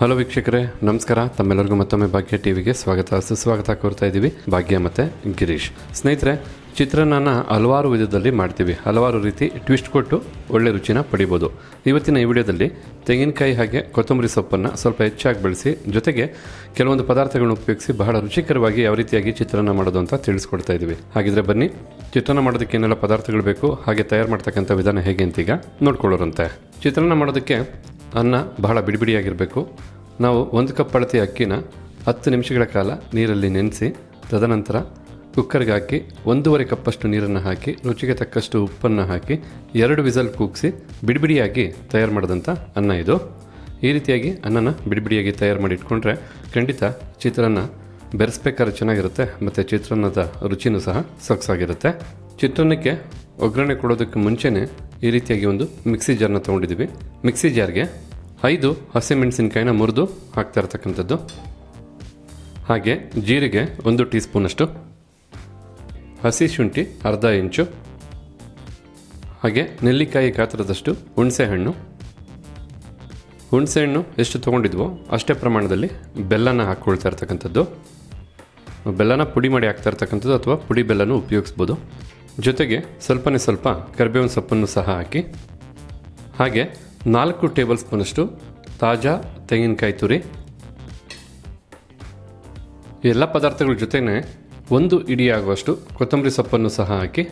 Hello ವೀಕ್ಷಕರೇ. ನಮಸ್ಕಾರ. ತಮ್ಮೆಲ್ಲರಿಗೂ ಮತ್ತೊಮ್ಮೆ ಭಾಗ್ಯ ಟಿವಿಗೆ ಸ್ವಾಗತ. ಸುಸ್ವಾಗತ ಕೋರ್ತಾ ಇದ್ದೀವಿ ಭಾಗ್ಯ ಮತ್ತು ಗಿರೀಶ್. ಸ್ನೇಹಿತರೆ, ಚಿತ್ರಾನ್ನನ ಹಲವಾರು ವಿಧದಲ್ಲಿ ಮಾಡ್ತೀವಿ. ಹಲವಾರು ರೀತಿ ಟ್ವಿಸ್ಟ್ ಕೊಟ್ಟು ಒಳ್ಳೆ ರುಚಿನ ಪಡಿಬೋದು. ಇವತ್ತಿನ ಈ ವಿಡಿಯೋದಲ್ಲಿ ತೆಂಗಿನಕಾಯಿ ಹಾಗೆ ಕೊತ್ತಂಬರಿ ಸೊಪ್ಪನ್ನು ಸ್ವಲ್ಪ ಹೆಚ್ಚಾಗಿ ಬಳಸಿ, ಜೊತೆಗೆ ಕೆಲವೊಂದು ಪದಾರ್ಥಗಳನ್ನು ಉಪಯೋಗಿಸಿ ಬಹಳ ರುಚಿಕರವಾಗಿ ಯಾವ ರೀತಿಯಾಗಿ ಚಿತ್ರಾನ್ನ ಮಾಡೋದು ಅಂತ ತಿಳಿಸ್ಕೊಡ್ತಾ ಇದ್ದೀವಿ. ಹಾಗಿದ್ರೆ ಬನ್ನಿ, ಚಿತ್ರಾನ್ನ ಮಾಡೋದಕ್ಕೆ ಏನೆಲ್ಲ ಪದಾರ್ಥಗಳು ಬೇಕು, ಹಾಗೆ ತಯಾರು ಮಾಡ್ತಕ್ಕಂಥ ವಿಧಾನ ಹೇಗೆ ಅಂತೀಗ ನೋಡ್ಕೊಳ್ಳೋರಂತೆ. ಚಿತ್ರಾನ್ನ ಮಾಡೋದಕ್ಕೆ ಅನ್ನ ಬಹಳ ಬಿಡಿಬಿಡಿಯಾಗಿರಬೇಕು. ನಾವು ಒಂದು ಕಪ್ ಅಳತೆ ಅಕ್ಕಿನ ಹತ್ತು ನಿಮಿಷಗಳ ಕಾಲ ನೀರಲ್ಲಿ ನೆನೆಸಿ, ತದನಂತರ ಕುಕ್ಕರ್ಗೆ ಹಾಕಿ ಒಂದೂವರೆ ಕಪ್ಪಷ್ಟು ನೀರನ್ನು ಹಾಕಿ, ರುಚಿಗೆ ತಕ್ಕಷ್ಟು ಉಪ್ಪನ್ನು ಹಾಕಿ, ಎರಡು ವಿಸಲ್ ಕೂಗಿಸಿ ಬಿಡಿಬಿಡಿಯಾಗಿ ತಯಾರು ಮಾಡಿದಂಥ ಅನ್ನ ಇದು. ಈ ರೀತಿಯಾಗಿ ಅನ್ನನ ಬಿಡಿಬಿಡಿಯಾಗಿ ತಯಾರು ಮಾಡಿ ಇಟ್ಕೊಂಡ್ರೆ ಖಂಡಿತ ಚಿತ್ರಾನ್ನ ಬೆರೆಸ್ಬೇಕಾದ್ರೆ ಚೆನ್ನಾಗಿರುತ್ತೆ, ಮತ್ತು ಚಿತ್ರಾನ್ನದ ರುಚಿನೂ ಸಹ ಸೊಗಸಾಗಿರುತ್ತೆ. ಚಿತ್ರಾನ್ನಕ್ಕೆ ಒಗ್ಗರಣೆ ಕೊಡೋದಕ್ಕೆ ಮುಂಚೆನೇ ಈ ರೀತಿಯಾಗಿ ಒಂದು ಮಿಕ್ಸಿ ಜಾರ್ನ ತೊಗೊಂಡಿದ್ದೀವಿ. ಮಿಕ್ಸಿ ಜಾರ್ಗೆ ಐದು ಹಸಿಮೆಣಸಿನ್ಕಾಯಿನ ಮುರಿದು ಹಾಕ್ತಾ ಇರ್ತಕ್ಕಂಥದ್ದು. ಹಾಗೆ ಜೀರಿಗೆ ಒಂದು ಟೀ ಸ್ಪೂನಷ್ಟು ಹಸಿ ಶುಂಠಿ ಅರ್ಧ ಇಂಚು. ಹಾಗೆ ನೆಲ್ಲಿಕಾಯಿ ಗಾತ್ರದಷ್ಟು ಹುಣಸೆಹಣ್ಣು. ಹುಣಸೆಹಣ್ಣು ಎಷ್ಟು ತೊಗೊಂಡಿದ್ವೋ ಅಷ್ಟೇ ಪ್ರಮಾಣದಲ್ಲಿ ಬೆಲ್ಲನ ಹಾಕ್ಕೊಳ್ತಾ ಇರ್ತಕ್ಕಂಥದ್ದು. ಬೆಲ್ಲನ ಪುಡಿ ಮಾಡಿ ಹಾಕ್ತಾ ಇರ್ತಕ್ಕಂಥದ್ದು ಅಥವಾ ಪುಡಿ ಬೆಲ್ಲನೂ ಉಪಯೋಗಿಸ್ಬೋದು. ಜೊತೆಗೆ ಸ್ವಲ್ಪನೇ ಸ್ವಲ್ಪ ಕರಿಬೇವಿನ ಸೊಪ್ಪನ್ನು ಸಹ ಹಾಕಿ, ಹಾಗೆ ನಾಲ್ಕು ಟೇಬಲ್ ಸ್ಪೂನಷ್ಟು ತಾಜಾ ತೆಂಗಿನಕಾಯಿ ತುರಿ. ಎಲ್ಲ ಪದಾರ್ಥಗಳ ಜೊತೆನೇ ಒಂದು ಇಡಿಯಾಗುವಷ್ಟು ಕೊತ್ತಂಬರಿ ಸೊಪ್ಪನ್ನು ಸಹ ಹಾಕಿ,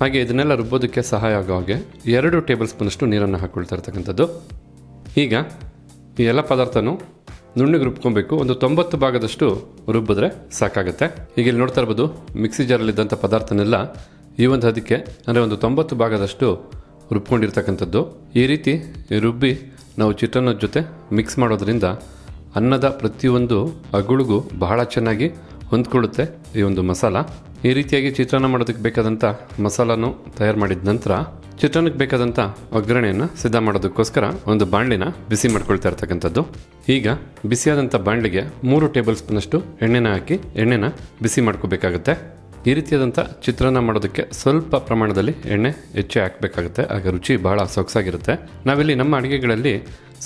ಹಾಗೆ ಇದನ್ನೆಲ್ಲ ರುಬ್ಬೋದಕ್ಕೆ ಸಹಾಯ ಆಗೋ ಹಾಗೆ ಎರಡು ಟೇಬಲ್ ಸ್ಪೂನಷ್ಟು ನೀರನ್ನು ಹಾಕ್ಕೊಳ್ತಾ ಇರ್ತಕ್ಕಂಥದ್ದು. ಈಗ ಈ ಎಲ್ಲ ಪದಾರ್ಥನೂ ನುಣ್ಣಗೆ ರುಬ್ಕೊಬೇಕು. ಒಂದು ತೊಂಬತ್ತು ಭಾಗದಷ್ಟು ರುಬ್ಬಿದ್ರೆ ಸಾಕಾಗುತ್ತೆ. ಈಗ ಇಲ್ಲಿ ನೋಡ್ತಾ ಇರ್ಬೋದು, ಮಿಕ್ಸಿ ಜಾರಲ್ಲಿದ್ದಂಥ ಪದಾರ್ಥನೆಲ್ಲ ಈ ಒಂದು ಹದಕ್ಕೆ ಅಂದರೆ ಒಂದು ತೊಂಬತ್ತು ಭಾಗದಷ್ಟು ರುಬ್ಕೊಂಡಿರ್ತಕ್ಕಂಥದ್ದು. ಈ ರೀತಿ ರುಬ್ಬಿ ನಾವು ಚಿತ್ರಾನ್ನದ ಜೊತೆ ಮಿಕ್ಸ್ ಮಾಡೋದ್ರಿಂದ ಅನ್ನದ ಪ್ರತಿಯೊಂದು ಅಗುಳಿಗೂ ಬಹಳ ಚೆನ್ನಾಗಿ ಹೊಂದ್ಕೊಳ್ಳುತ್ತೆ ಈ ಒಂದು ಮಸಾಲ. ಈ ರೀತಿಯಾಗಿ ಚಿತ್ರಾನ್ನ ಮಾಡೋದಕ್ಕೆ ಬೇಕಾದಂಥ ಮಸಾಲಾನು ತಯಾರು ಮಾಡಿದ ನಂತರ ಚಿತ್ರಾನ್ನಕ್ಕೆ ಬೇಕಾದಂಥ ಒಗ್ಗರಣೆಯನ್ನು ಸಿದ್ಧ ಮಾಡೋದಕ್ಕೋಸ್ಕರ ಒಂದು ಬಾಣಲಿನ ಬಿಸಿ ಮಾಡ್ಕೊಳ್ತಾ ಇರ್ತಕ್ಕಂಥದ್ದು. ಈಗ ಬಿಸಿಯಾದಂಥ ಬಾಣಲಿಗೆ ಮೂರು ಟೇಬಲ್ ಸ್ಪೂನಷ್ಟು ಎಣ್ಣೆನ ಹಾಕಿ ಎಣ್ಣೆನ ಬಿಸಿ ಮಾಡ್ಕೋಬೇಕಾಗುತ್ತೆ. ಈ ರೀತಿಯಾದಂಥ ಚಿತ್ರಾನ್ನ ಮಾಡೋದಕ್ಕೆ ಸ್ವಲ್ಪ ಪ್ರಮಾಣದಲ್ಲಿ ಎಣ್ಣೆ ಹೆಚ್ಚೆ ಹಾಕಬೇಕಾಗುತ್ತೆ. ಆಗ ರುಚಿ ಬಹಳ ಸೊಗಸಾಗಿರುತ್ತೆ. ನಾವಿಲ್ಲಿ ನಮ್ಮ ಅಡುಗೆಗಳಲ್ಲಿ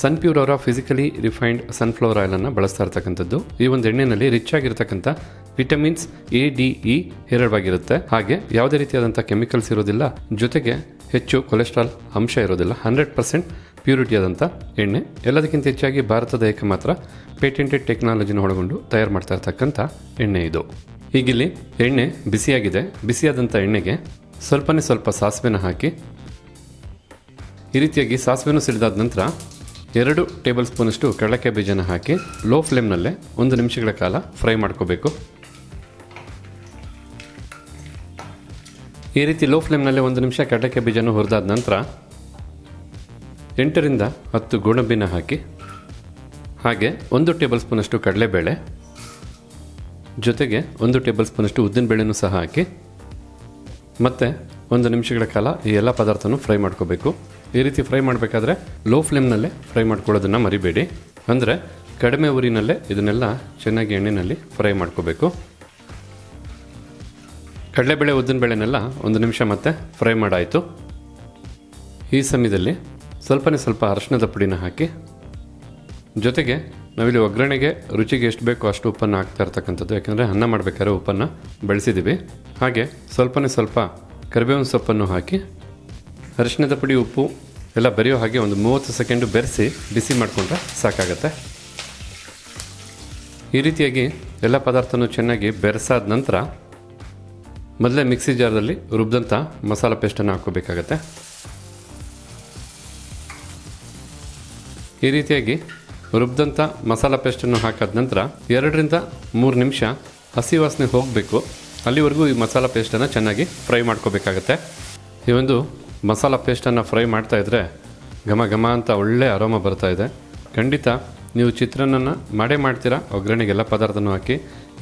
ಸನ್ ಪ್ಯೂರ್ ಅವರ ಫಿಸಿಕಲಿ ರಿಫೈನ್ಡ್ ಸನ್ಫ್ಲವರ್ ಆಯಿಲನ್ನು ಬಳಸ್ತಾ ಇರ್ತಕ್ಕಂಥದ್ದು. ಈ ಒಂದು ಎಣ್ಣೆಯಲ್ಲಿ ರಿಚ್ ಆಗಿರ್ತಕ್ಕಂಥ ವಿಟಮಿನ್ಸ್ ಎ ಡಿ ಇ ಹೇರಳವಾಗಿರುತ್ತೆ. ಹಾಗೆ ಯಾವುದೇ ರೀತಿಯಾದಂಥ ಕೆಮಿಕಲ್ಸ್ ಇರೋದಿಲ್ಲ. ಜೊತೆಗೆ ಹೆಚ್ಚು ಕೊಲೆಸ್ಟ್ರಾಲ್ ಅಂಶ ಇರೋದಿಲ್ಲ. ಹಂಡ್ರೆಡ್ ಪರ್ಸೆಂಟ್ ಪ್ಯೂರಿಟಿ ಆದಂಥ ಎಣ್ಣೆ. ಎಲ್ಲದಕ್ಕಿಂತ ಹೆಚ್ಚಾಗಿ ಭಾರತದ ಏಕಮಾತ್ರ ಪೇಟೆಂಟೆಡ್ ಟೆಕ್ನಾಲಜಿನ ಒಳಗೊಂಡು ತಯಾರು ಮಾಡ್ತಾ ಇರ್ತಕ್ಕಂಥ ಎಣ್ಣೆ ಇದು. ಈಗಿಲ್ಲಿ ಎಣ್ಣೆ ಬಿಸಿಯಾಗಿದೆ. ಬಿಸಿಯಾದಂಥ ಎಣ್ಣೆಗೆ ಸ್ವಲ್ಪನೇ ಸ್ವಲ್ಪ ಸಾಸಿವೆನ ಹಾಕಿ, ಈ ರೀತಿಯಾಗಿ ಸಾಸಿವೆನೂ ಸಿಡಿದಾದ ನಂತರ ಎರಡು ಟೇಬಲ್ ಸ್ಪೂನಷ್ಟು ಕಡಲೆಕಾಯಿ ಬೀಜನ ಹಾಕಿ ಲೋ ಫ್ಲೇಮ್ನಲ್ಲೇ ಒಂದು ನಿಮಿಷಗಳ ಕಾಲ ಫ್ರೈ ಮಾಡ್ಕೋಬೇಕು. ಈ ರೀತಿ ಲೋ ಫ್ಲೇಮ್ನಲ್ಲೇ ಒಂದು ನಿಮಿಷ ಕಡಲೆಕಾಯಿ ಬೀಜನ ಹುರಿದಾದ ನಂತರ ಎಂಟರಿಂದ ಹತ್ತು ಗೋಡಂಬಿನ ಹಾಕಿ, ಹಾಗೆ ಒಂದು ಟೇಬಲ್ ಸ್ಪೂನಷ್ಟು ಕಡಲೆಬೇಳೆ ಜೊತೆಗೆ ಒಂದು ಟೇಬಲ್ ಸ್ಪೂನಷ್ಟು ಉದ್ದಿನಬೇಳೆನೂ ಸಹ ಹಾಕಿ, ಮತ್ತು ಒಂದು ನಿಮಿಷಗಳ ಕಾಲ ಈ ಎಲ್ಲ ಪದಾರ್ಥನೂ ಫ್ರೈ ಮಾಡ್ಕೋಬೇಕು. ಈ ರೀತಿ ಫ್ರೈ ಮಾಡಬೇಕಾದ್ರೆ ಲೋ ಫ್ಲೇಮ್ನಲ್ಲೇ ಫ್ರೈ ಮಾಡ್ಕೊಳ್ಳೋದನ್ನು ಮರಿಬೇಡಿ. ಅಂದರೆ ಕಡಿಮೆ ಉರಿನಲ್ಲೇ ಇದನ್ನೆಲ್ಲ ಚೆನ್ನಾಗಿ ಎಣ್ಣೆಯಲ್ಲಿ ಫ್ರೈ ಮಾಡ್ಕೋಬೇಕು. ಕಡಲೆಬೇಳೆ ಉದ್ದಿನಬೇಳೆನೆಲ್ಲ ಒಂದು ನಿಮಿಷ ಮತ್ತೆ ಫ್ರೈ ಮಾಡಾಯಿತು. ಈ ಸಮಯದಲ್ಲಿ ಸ್ವಲ್ಪನೇ ಸ್ವಲ್ಪ ಅರಶಿನದ ಪುಡಿನ ಹಾಕಿ, ಜೊತೆಗೆ ನಾವಿಲ್ಲಿ ಒಗ್ಗರಣೆಗೆ ರುಚಿಗೆ ಎಷ್ಟು ಬೇಕೋ ಅಷ್ಟು ಉಪ್ಪನ್ನು ಹಾಕ್ತಾ ಇರ್ತಕ್ಕಂಥದ್ದು. ಯಾಕಂದರೆ ಅನ್ನ ಮಾಡಬೇಕಾದ್ರೆ ಉಪ್ಪನ್ನು ಬಳಸಿದ್ದೀವಿ. ಹಾಗೆ ಸ್ವಲ್ಪನೇ ಸ್ವಲ್ಪ ಕರಿಬೇವಿನ ಸೊಪ್ಪನ್ನು ಹಾಕಿ, ಅರಿಶಿಣದ ಪುಡಿ, ಉಪ್ಪು ಎಲ್ಲ ಬೆರೆಯೋ ಹಾಗೆ ಒಂದು ಮೂವತ್ತು ಸೆಕೆಂಡು ಬೆರೆಸಿ ಬಿಸಿ ಮಾಡಿಕೊಂಡ್ರೆ ಸಾಕಾಗತ್ತೆ. ಈ ರೀತಿಯಾಗಿ ಎಲ್ಲ ಪದಾರ್ಥನೂ ಚೆನ್ನಾಗಿ ಬೆರೆಸಾದ ನಂತರ ಮೊದಲೇ ಮಿಕ್ಸಿ ಜಾರದಲ್ಲಿ ರುಬ್ಬಿದಂಥ ಮಸಾಲೆ ಪೇಸ್ಟನ್ನು ಹಾಕ್ಕೋಬೇಕಾಗತ್ತೆ. ಈ ರೀತಿಯಾಗಿ ರುಬ್ಬಿದಂಥ ಮಸಾಲ ಪೇಸ್ಟನ್ನು ಹಾಕಾದ ನಂತರ ಎರಡರಿಂದ ಮೂರು ನಿಮಿಷ ಹಸಿ ವಾಸನೆ ಹೋಗಬೇಕು. ಅಲ್ಲಿವರೆಗೂ ಈ ಮಸಾಲ ಪೇಸ್ಟನ್ನು ಚೆನ್ನಾಗಿ ಫ್ರೈ ಮಾಡ್ಕೋಬೇಕಾಗತ್ತೆ. ಈ ಒಂದು ಮಸಾಲ ಪೇಸ್ಟನ್ನು ಫ್ರೈ ಮಾಡ್ತಾ ಇದ್ದರೆ ಘಮ ಘಮ ಅಂತ ಒಳ್ಳೆ ಅರೋಮ ಬರ್ತಾ ಇದೆ. ಖಂಡಿತ ನೀವು ಚಿತ್ರಾನ್ನ ಮಾಡೇ ಮಾಡ್ತೀರಾ? ಒಗ್ಗರಣೆಗೆಲ್ಲ ಪದಾರ್ಥನೂ ಹಾಕಿ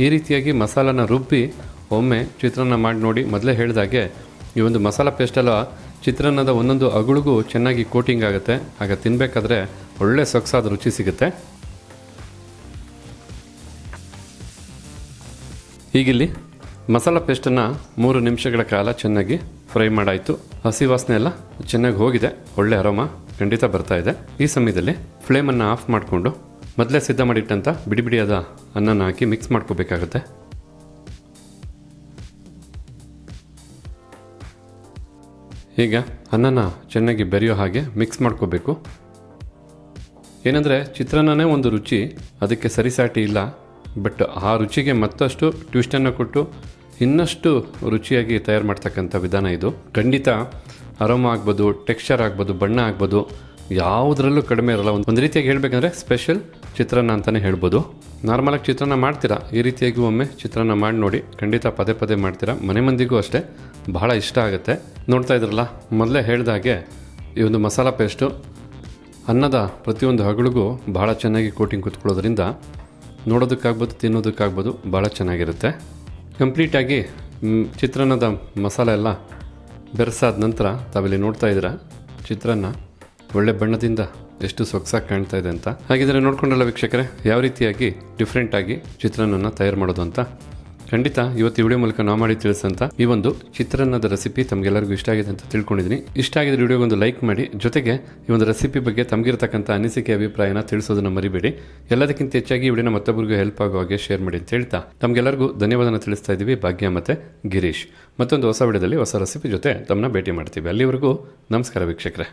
ಈ ರೀತಿಯಾಗಿ ಮಸಾಲನ ರುಬ್ಬಿ ಒಮ್ಮೆ ಚಿತ್ರಾನ್ನ ಮಾಡಿ ನೋಡಿ ಮೊದಲೇ ಹೇಳಿದಾಗೆ ಈ ಒಂದು ಮಸಾಲ ಪೇಸ್ಟೆಲ್ಲ ಚಿತ್ರಾನ್ನದ ಒಂದೊಂದು ಅಗುಳಿಗೂ ಚೆನ್ನಾಗಿ ಕೋಟಿಂಗ್ ಆಗುತ್ತೆ. ಆಗ ತಿನ್ನಬೇಕಾದ್ರೆ ಒಳ್ಳೆ ಸೊಗಸಾದ ರುಚಿ ಸಿಗುತ್ತೆ. ಹೀಗಿಲ್ಲಿ ಮಸಾಲ ಪೇಸ್ಟನ್ನು ಮೂರು ನಿಮಿಷಗಳ ಕಾಲ ಚೆನ್ನಾಗಿ ಫ್ರೈ ಮಾಡಾಯಿತು. ಹಸಿ ವಾಸನೆ ಎಲ್ಲ ಚೆನ್ನಾಗಿ ಹೋಗಿದೆ. ಒಳ್ಳೆ ಅರೋಮ ಖಂಡಿತ ಬರ್ತಾ ಇದೆ. ಈ ಸಮಯದಲ್ಲಿ ಫ್ಲೇಮನ್ನು ಆಫ್ ಮಾಡಿಕೊಂಡು ಮೊದಲೇ ಸಿದ್ಧ ಮಾಡಿಟ್ಟಂಥ ಬಿಡಿ ಬಿಡಿಯಾದ ಅನ್ನನ ಹಾಕಿ ಮಿಕ್ಸ್ ಮಾಡ್ಕೋಬೇಕಾಗುತ್ತೆ. ಈಗ ಅನ್ನನ ಚೆನ್ನಾಗಿ ಬೆರೆಯೋ ಹಾಗೆ ಮಿಕ್ಸ್ ಮಾಡ್ಕೋಬೇಕು. ಏನಂದರೆ ಚಿತ್ರಾನ್ನನೇ ಒಂದು ರುಚಿ, ಅದಕ್ಕೆ ಸರಿಸಾಟಿ ಇಲ್ಲ. ಬಟ್ ಆ ರುಚಿಗೆ ಮತ್ತಷ್ಟು ಟ್ವಿಸ್ಟನ್ನು ಕೊಟ್ಟು ಇನ್ನಷ್ಟು ರುಚಿಯಾಗಿ ತಯಾರು ಮಾಡ್ತಕ್ಕಂಥ ವಿಧಾನ ಇದು. ಖಂಡಿತ ಅರೋಮ ಆಗ್ಬೋದು, ಟೆಕ್ಸ್ಚರ್ ಆಗ್ಬೋದು, ಬಣ್ಣ ಆಗ್ಬೋದು, ಯಾವುದರಲ್ಲೂ ಕಡಿಮೆ ಇರಲ್ಲ. ಒಂದು ಒಂದು ರೀತಿಯಾಗಿ ಹೇಳಬೇಕಂದ್ರೆ ಸ್ಪೆಷಲ್ ಚಿತ್ರಾನ್ನ ಅಂತಲೇ ಹೇಳ್ಬೋದು. ನಾರ್ಮಲಾಗಿ ಚಿತ್ರಾನ್ನ ಮಾಡ್ತೀರಾ? ಈ ರೀತಿಯಾಗಿ ಒಮ್ಮೆ ಚಿತ್ರಾನ್ನ ಮಾಡಿ ನೋಡಿ. ಖಂಡಿತ ಪದೇ ಪದೇ ಮಾಡ್ತೀರಾ? ಮನೆ ಮಂದಿಗೂ ಅಷ್ಟೇ. ಬಹಳ ಇಷ್ಟ ಆಗುತ್ತೆ. ನೋಡ್ತಾ ಇದ್ರಲ್ಲ, ಮೊದಲೇ ಹೇಳಿದಾಗೆ ಈ ಒಂದು ಮಸಾಲ ಪೇಸ್ಟು ಅನ್ನದ ಪ್ರತಿಯೊಂದು ಹಗಳಿಗೂ ಭಾಳ ಚೆನ್ನಾಗಿ ಕೋಟಿಂಗ್ ಕುತ್ಕೊಳ್ಳೋದ್ರಿಂದ ನೋಡೋದಕ್ಕಾಗ್ಬೋದು, ತಿನ್ನೋದಕ್ಕಾಗ್ಬೋದು ಭಾಳ ಚೆನ್ನಾಗಿರುತ್ತೆ. ಕಂಪ್ಲೀಟಾಗಿ ಚಿತ್ರಾನ್ನದ ಮಸಾಲೆ ಎಲ್ಲ ಬೆರೆಸಾದ ನಂತರ ತಾವಿಲ್ಲಿ ನೋಡ್ತಾ ಇದ್ದೀರಾ, ಚಿತ್ರಾನ್ನ ಒಳ್ಳೆ ಬಣ್ಣದಿಂದ ಎಷ್ಟು ಸೊಗಸಾಗಿ ಕಾಣ್ತಾ ಇದೆ ಅಂತ. ಹಾಗಿದ್ರೆ ನೋಡ್ಕೊಂಡಲ್ಲ ವೀಕ್ಷಕರೇ, ಯಾವ ರೀತಿಯಾಗಿ ಡಿಫ್ರೆಂಟಾಗಿ ಚಿತ್ರಾನ್ನನ ತಯಾರು ಮಾಡೋದು ಅಂತ? ಖಂಡಿತ ಇವತ್ತು ವಿಡಿಯೋ ಮೂಲಕ ನಾವು ಮಾಡಿ ತಿಳಿಸಂತ ಈ ಒಂದು ಚಿತ್ರಾನ್ನದ ರೆಸಿಪಿ ತಮಗೆಲ್ಲರಿಗೂ ಇಷ್ಟ ಆಗಿದೆ ಅಂತ ತಿಳ್ಕೊಂಡಿದ್ದೀನಿ ಇಷ್ಟ ಆಗಿದ್ರೆ ವಿಡಿಯೋಗೆ ಒಂದು ಲೈಕ್ ಮಾಡಿ, ಜೊತೆಗೆ ಈ ಒಂದು ರೆಸಿಪಿ ಬಗ್ಗೆ ತಮಗಿರತಕ್ಕಂಥ ಅನಿಸಿಕೆ, ಅಭಿಪ್ರಾಯನ ತಿಳಿಸೋದನ್ನ ಮರಿಬೇಡಿ. ಎಲ್ಲದಕ್ಕಿಂತ ಹೆಚ್ಚಾಗಿ ವಿಡಿಯೋನ ಮತ್ತೊಬ್ಬರಿಗೂ ಹೆಲ್ಪ್ ಆಗೋ ಹಾಗೆ ಶೇರ್ ಮಾಡಿ ಅಂತ ಹೇಳ್ತಾ ತಮಗೆಲ್ಲರಿಗೂ ಧನ್ಯವಾದನ ತಿಳಿಸ್ತಾ ಇದ್ದೀವಿ. ಭಾಗ್ಯ ಮತ್ತೆ ಗಿರೀಶ್. ಮತ್ತೊಂದು ಹೊಸ ವಿಡಿಯೋದಲ್ಲಿ ಹೊಸ ರೆಸಿಪಿ ಜೊತೆ ತಮ್ಮನ್ನ ಭೇಟಿ ಮಾಡ್ತೀವಿ. ಅಲ್ಲಿವರೆಗೂ ನಮಸ್ಕಾರ ವೀಕ್ಷಕರೇ.